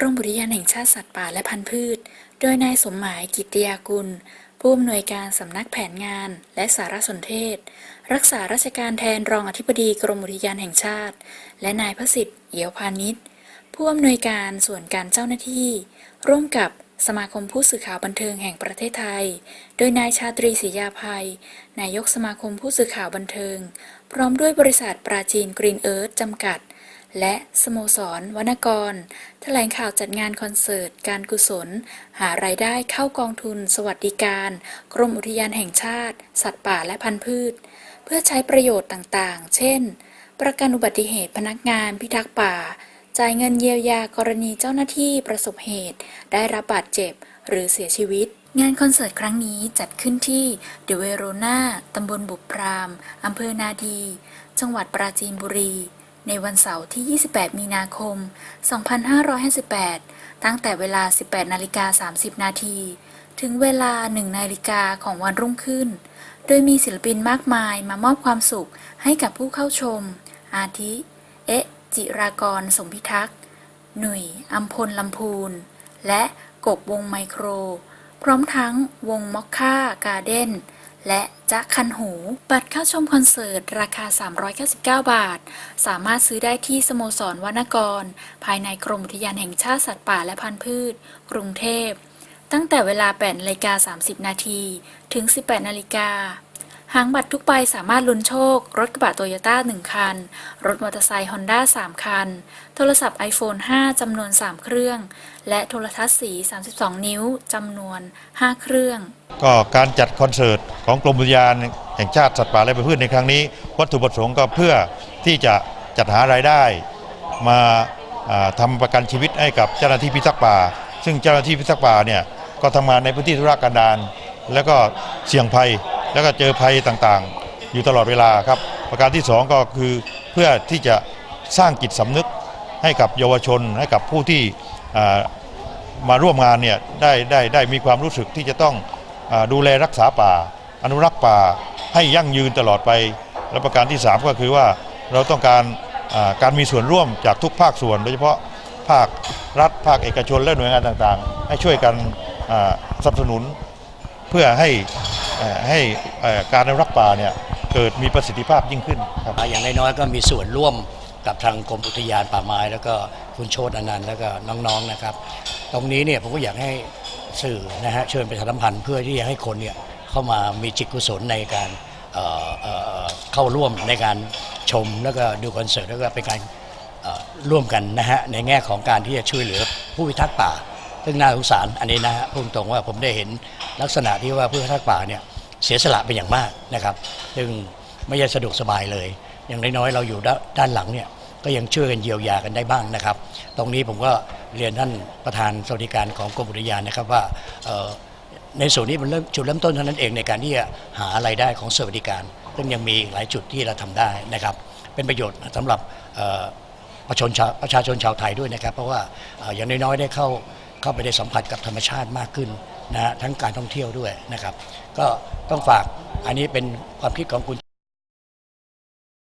กรมอุทยานแห่งชาติสัตว์ป่าและพันธุ์พืช โดยนายสมหมายกิติยากุล ผู้อำนวยการสำนักแผนงานและสารสนเทศ รักษาราชการแทนรองอธิบดีกรมอุทยานแห่งชาติ และนายพระสิทธิ์ เอียวพานิชผู้อำนวยการส่วนการเจ้าหน้าที่ ร่วมกับสมาคมผู้สื่อข่าวบันเทิงแห่งประเทศไทย โดยนายชาตรีศรียาภัย นายกสมาคมผู้สื่อข่าวบันเทิง พร้อมด้วยบริษัทปราจีนกรีนเอิร์ธจำกัด และสโมสรวนกร แถลงข่าวจัดงานคอนเสิร์ต การกุศล หารายได้เข้ากองทุน สวัสดิการ กรมอุทยานแห่งชาติ สัตว์ป่าและพันธุ์พืช เพื่อใช้ประโยชน์ต่างๆ เช่น ประกันอุบัติเหตุพนักงานพิทักษ์ป่า จ่ายเงินเยียวยากรณีเจ้าหน้าที่ประสบเหตุ ได้รับบาดเจ็บ หรือเสียชีวิตงานคอนเสิร์ตครั้งนี้จัดขึ้นที่เดเวโรนาตำบลบุพราม อำเภอนาดี จังหวัดปราจีนบุรี ในวันเสาร์ที่ 28 มีนาคม 2558 ตั้งแต่เวลา 18 นาฬิกา 30 นาที ถึงเวลา 1 นาฬิกาของวันรุ่งขึ้น โดยมีศิลปินมากมายมามอบความสุขให้กับผู้เข้าชม อาทิ เอ๊ะ จิรากร สมพิทักษ์ หนุ่ยอัมพลลำพูน และกบวงไมโคร พร้อมทั้งวงม็อคค่าการ์เด้น และจ๊ะคันหู บัตรเข้าชมคอนเสิร์ต ราคา 399 บาท สามารถซื้อได้ที่สโมสรวนกร ภายในกรมอุทยานแห่งชาติสัตว์ป่าและพันธุ์พืช กรุงเทพ ตั้งแต่เวลา8นาฬิกา30 นาที ถึง 18นาฬิกา หางบัตรทุกใบสามารถลุ้นโชค รถกระบะโตโยต้า1 คัน รถมอเตอร์ไซค์ฮอนด้า3 คัน โทรศัพท์ iPhone 5 จำนวน 3 เครื่อง และโทรทัศน์สี 32 นิ้ว จำนวน 5 เครื่อง ก็การจัดคอนเสิร์ตของกรมอุทยานแห่งชาติสัตว์ป่าและพืชในครั้งนี้ วัตถุประสงค์ก็เพื่อที่จะจัดหารายได้ มาอ่าทำประกันชีวิตให้กับเจ้าหน้าที่พิทักษ์ป่า ซึ่งเจ้าหน้าที่พิทักษ์ป่าเนี่ยก็ทำงานในพื้นที่ธุรกันดารแล้วก็เสี่ยงภัย แล้วก็เจอภัยต่างๆ อยู่ตลอดเวลาครับ ประการที่สองก็คือเพื่อที่จะสร้างจิตสำนึกให้กับเยาวชนให้กับผู้ที่มาร่วมงานเนี่ยได้ได้ได้มีความรู้สึกที่จะต้องอดูแลรักษาป่า อนุรักษ์ป่าให้ยั่งยืนตลอดไป และประการที่ 3 ก็คือว่าเราต้องการการมีส่วนร่วมจากทุกภาคส่วน โดยเฉพาะภาครัฐภาคเอกชนและหน่วยงานต่างๆ ให้ช่วยกันสนับสนุนเพื่อให้ ให้การอนุรักษ์ป่าเนี่ยเกิดมีประสิทธิภาพยิ่งขึ้นครับอย่างน้อยๆก็มีส่วนร่วมกับทางกรมอุทยานป่าไม้ แล้วก็คุณโชตอนันต์แล้วก็น้องๆนะครับ ตรงนี้เนี่ยผมก็อยากให้สื่อนะฮะเชิญประชาสัมพันธ์เพื่อที่จะให้คนเนี่ยเข้ามามีจิตกุศลในการเเเข้าร่วมในการชมแล้วก็ดูคอนเสิร์ตแล้วก็เป็นการร่วมกันนะฮะในแง่ของการที่จะช่วยเหลือผู้พิทักษ์ป่า ซึ่งน่าสงสารอันนี้นะฮะพูดตรงว่าผมได้เห็นลักษณะที่ว่าผู้พิทักษ์ป่าเนี่ยเสียสละเป็นอย่างมากนะครับ ซึ่งไม่ใช่สะดวกสบายเลย อย่างน้อยๆเราอยู่ด้านหลังเนี่ยก็ยังช่วยกันเยียวยากันได้บ้างนะครับ ตรงนี้ผมก็เรียนท่านประธานสวัสดิการของกรมอุทยานนะครับว่าในส่วนนี้มันเริ่มจุดเริ่มต้นเท่านั้นเองในการที่จะหารายได้ของสวัสดิการ ซึ่งยังมีหลายจุดที่เราทำได้นะครับ เป็นประโยชน์สำหรับประชาชนชาวไทยด้วยนะครับ เพราะว่าอย่างน้อยๆได้เข้า เข้าไปได้สัมผัสกับธรรมชาติมากขึ้นนะฮะทั้งการท่องเที่ยวด้วยนะครับ ก็ต้องฝากอันนี้เป็นความคิดของคุณ